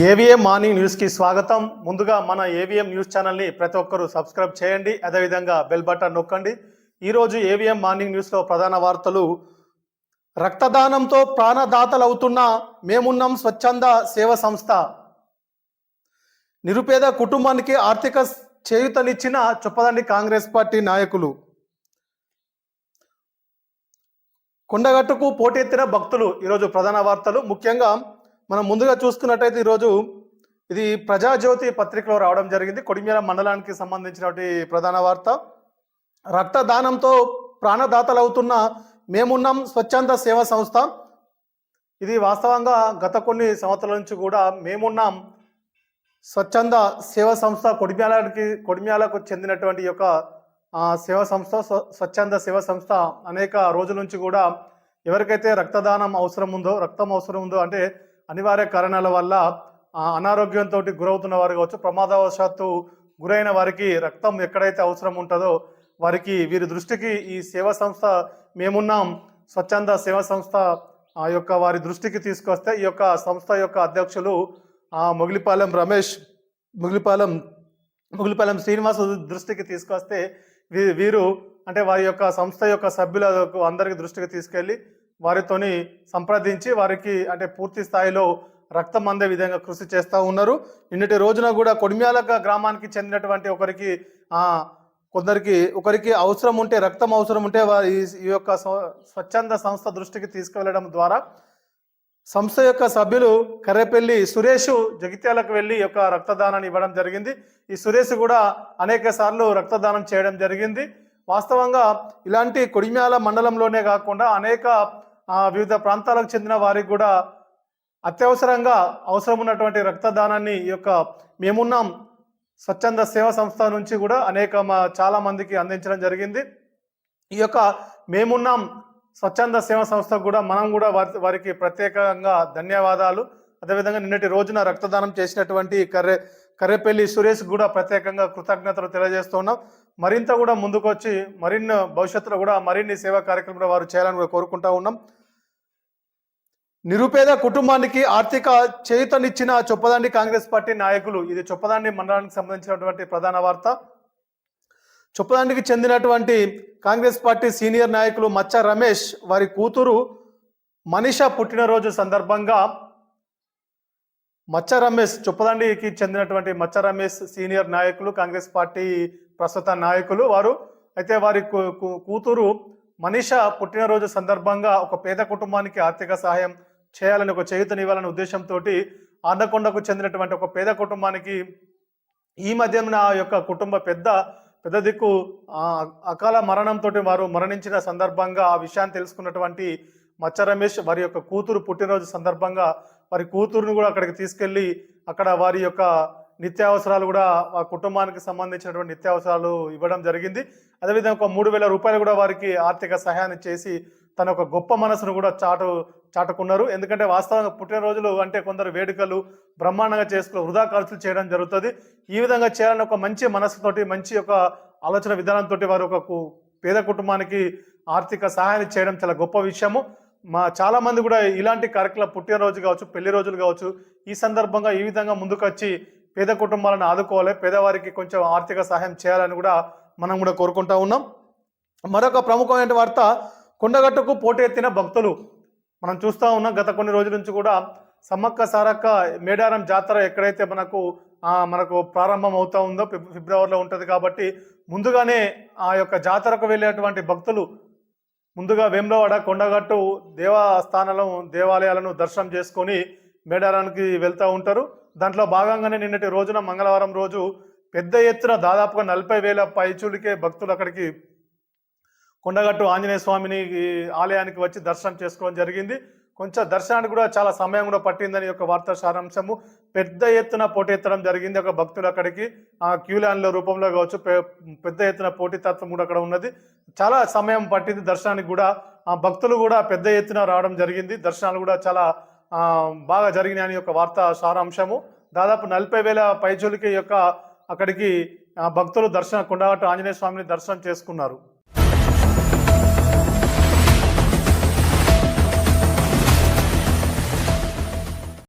AVM morning న్యూస్కి స్వాగతం. ముందుగా మన ఏవిఎం న్యూస్ ఛానల్ని ప్రతి ఒక్కరూ సబ్స్క్రైబ్ చేయండి. అదేవిధంగా బెల్ బటన్ నొక్కండి. ఈరోజు ఏవిఎం మార్నింగ్ న్యూస్లో ప్రధాన వార్తలు. రక్తదానంతో ప్రాణదాతలు అవుతున్న మేమున్నాం స్వచ్ఛంద సేవ సంస్థ. నిరుపేద కుటుంబానికి ఆర్థిక చేయుతనిచ్చిన చొప్పదండి కాంగ్రెస్ పార్టీ నాయకులు. కొండగట్టుకు పోటెత్తిన భక్తులు. ఈరోజు ప్రధాన వార్తలు. ముఖ్యంగా మనం ముందుగా చూసుకున్నట్టయితే ఈరోజు ఇది ప్రజాజ్యోతి పత్రికలో రావడం జరిగింది. కొడిమేర మండలానికి సంబంధించినటువంటి ప్రధాన వార్త. రక్తదానంతో ప్రాణదాతలవుతున్న మేమున్నాం స్వచ్ఛంద సేవా సంస్థ. ఇది వాస్తవంగా గత కొన్ని సంవత్సరాల నుంచి కూడా మేమున్నాం స్వచ్ఛంద సేవా సంస్థ కొడిమ్యాలకి కొడిమ్యాలకు చెందినటువంటి యొక్క సేవా సంస్థ స్వచ్ఛంద సేవా సంస్థ అనేక రోజుల నుంచి కూడా ఎవరికైతే రక్తదానం అవసరం ఉందో రక్తం అవసరం ఉందో అంటే అనివార్య కారణాల వల్ల అనారోగ్యంతో గురవుతున్న వారు కావచ్చు ప్రమాదవశాత్తు గురైన వారికి రక్తం ఎక్కడైతే అవసరం ఉంటుందో వారికి వీరి దృష్టికి ఈ సేవా సంస్థ మేమున్నాం స్వచ్ఛంద సేవా సంస్థ ఆ యొక్క వారి దృష్టికి తీసుకొస్తే ఈ యొక్క సంస్థ యొక్క అధ్యక్షులు ఆ, మొగిలిపాలెం రమేష్ మొగిలిపాలెం మొగిలిపాలెం శ్రీనివాస్ దృష్టికి తీసుకొస్తే వీ- వీరు అంటే వారి యొక్క సంస్థ యొక్క సభ్యుల అందరికి దృష్టికి తీసుకెళ్ళి వారితోని సంప్రదించి వారికి అంటే పూర్తి స్థాయిలో రక్తం అందే విధంగా కృషి చేస్తూ ఉన్నారు. నిన్నటి రోజున కూడా కొడిమ్యాల గ్రామానికి చెందినటువంటి ఒకరికి కొందరికి ఒకరికి అవసరం ఉంటే రక్తం అవసరం ఉంటే వారి ఈ- యొక్క స్వచ్ఛంద సంస్థ దృష్టికి తీసుకువెళ్ళడం ద్వారా సంస్థ యొక్క సభ్యులు కర్రెపల్లి సురేష్ జగిత్యాలకు వెళ్ళి యొక్క రక్తదానాన్ని ఇవ్వడం జరిగింది. ఈ సురేష్ కూడా అనేక సార్లు రక్తదానం చేయడం జరిగింది. వాస్తవంగా ఇలాంటి కొడిమ్యాల మండలంలోనే కాకుండా అనేక వివిధ ప్రాంతాలకు చెందిన వారికి కూడా అత్యవసరంగా అవసరం ఉన్నటువంటి రక్తదానాన్ని ఈ యొక్క మేమున్నాం స్వచ్ఛంద సేవా సంస్థ నుంచి కూడా అనేక మా- చాలా మందికి అందించడం జరిగింది. ఈ యొక్క మేమున్నాం స్వచ్ఛంద సేవా సంస్థ కూడా మనం కూడా వారి వారికి ప్రత్యేకంగా ధన్యవాదాలు. అదేవిధంగా నిన్నటి రోజున రక్తదానం చేసినటువంటి కర్రె కర్రెపల్లి సురేష్ కూడా ప్రత్యేకంగా కృతజ్ఞతలు తెలియజేస్తున్నాం మరింత కూడా ముందుకొచ్చి మరిన్ని భవిష్యత్తులో కూడా మరిన్ని సేవా కార్యక్రమాలు వారు చేయాలని కూడా కోరుకుంటా ఉన్నాం. నిరుపేద కుటుంబానికి ఆర్థిక చేయుతనిచ్చిన చొప్పదాండి కాంగ్రెస్ పార్టీ నాయకులు. ఇది చొప్పదాండి మండలానికి సంబంధించినటువంటి ప్రధాన వార్త. చొప్పదాండికి చెందినటువంటి కాంగ్రెస్ పార్టీ సీనియర్ నాయకులు మచ్చ రమేష్ వారి కూతురు మనిష పుట్టినరోజు సందర్భంగా మచ్చ రమేష్ చొప్పదండికి చెందినటువంటి మచ్చ రమేష్ సీనియర్ నాయకులు కాంగ్రెస్ పార్టీ ప్రస్తుత నాయకులు వారు. అయితే వారి కూతురు మనిష పుట్టినరోజు సందర్భంగా ఒక పేద కుటుంబానికి ఆర్థిక సహాయం చేయాలని ఒక చేయుతనివ్వాలనే ఉద్దేశంతో ఆందకొండకు చెందినటువంటి ఒక పేద కుటుంబానికి ఈ మధ్యన ఆ యొక్క కుటుంబ పెద్ద పెద్ద దిక్కు అకాల మరణంతో వారు మరణించిన సందర్భంగా ఆ విషయాన్ని తెలుసుకున్నటువంటి మచ్చ రమేష్ వారి యొక్క కూతురు పుట్టినరోజు సందర్భంగా వారి కూతురును కూడా అక్కడికి తీసుకెళ్ళి అక్కడ వారి యొక్క నిత్యావసరాలు కూడా ఆ కుటుంబానికి సంబంధించినటువంటి నిత్యావసరాలు ఇవ్వడం జరిగింది. అదేవిధంగా ఒక మూడు వేల రూపాయలు కూడా వారికి ఆర్థిక సహాయాన్ని చేసి తన ఒక గొప్ప మనసును కూడా చాటు చాటుకున్నారు. ఎందుకంటే వాస్తవంగా పుట్టినరోజులు అంటే కొందరు వేడుకలు బ్రహ్మాండంగా చేసుకుని వృధా ఖర్చులు చేయడం జరుగుతుంది. ఈ విధంగా చేయాలని ఒక మంచి మనసుతోటి మంచి ఒక ఆలోచన విధానంతో వారు ఒక కు- పేద కుటుంబానికి ఆర్థిక సహాయం చేయడం చాలా గొప్ప విషయము. మా చాలామంది కూడా ఇలాంటి కార్యక్రమం పుట్టినరోజు కావచ్చు పెళ్ళి రోజులు కావచ్చు ఈ సందర్భంగా ఈ విధంగా ముందుకొచ్చి పేద కుటుంబాలను ఆదుకోవాలి పేదవారికి కొంచెం ఆర్థిక సహాయం చేయాలని కూడా మనం కూడా కోరుకుంటా ఉన్నాం. మరొక ప్రముఖమైన వార్త కొండగట్టుకు పోటీ ఎత్తిన భక్తులు. మనం చూస్తూ ఉన్నాం గత కొన్ని రోజుల నుంచి కూడా సమ్మక్క సారక్క మేడారం జాతర ఎక్కడైతే మనకు మనకు ప్రారంభం అవుతూ ఉందో ఫిబ్రవరిలో ఉంటుంది కాబట్టి ముందుగానే ఆ యొక్క జాతరకు వెళ్ళేటువంటి భక్తులు ముందుగా వేములవాడ కొండగట్టు దేవస్థానాలను దేవాలయాలను దర్శనం చేసుకొని మేడారానికి వెళ్తూ ఉంటారు. దాంట్లో భాగంగానే నిన్నటి రోజున మంగళవారం రోజు పెద్ద ఎత్తున దాదాపుగా నలభై వేల పైచులకే భక్తులు అక్కడికి కొండగట్టు ఆంజనేయ స్వామిని ఆలయానికి వచ్చి దర్శనం చేసుకోవడం జరిగింది. కొంచెం దర్శనానికి కూడా చాలా సమయం కూడా పట్టిందని యొక్క వార్తా సారాంశము. పెద్ద ఎత్తున పోటెత్తడం జరిగింది ఒక భక్తులు అక్కడికి. ఆ క్యూలాన్ల రూపంలో కావచ్చు పె- పెద్ద ఎత్తున పోటీతత్వం కూడా అక్కడ ఉన్నది. చాలా సమయం పట్టింది దర్శనానికి కూడా. ఆ భక్తులు కూడా పెద్ద ఎత్తున రావడం జరిగింది. దర్శనాలు కూడా చాలా బాగా జరిగినాయని యొక్క వార్తా సారాంశము. దాదాపు నలభై వేల పైచులకి యొక్క అక్కడికి భక్తులు దర్శనం కొండగట్టు ఆంజనేయ స్వామిని దర్శనం చేసుకున్నారు.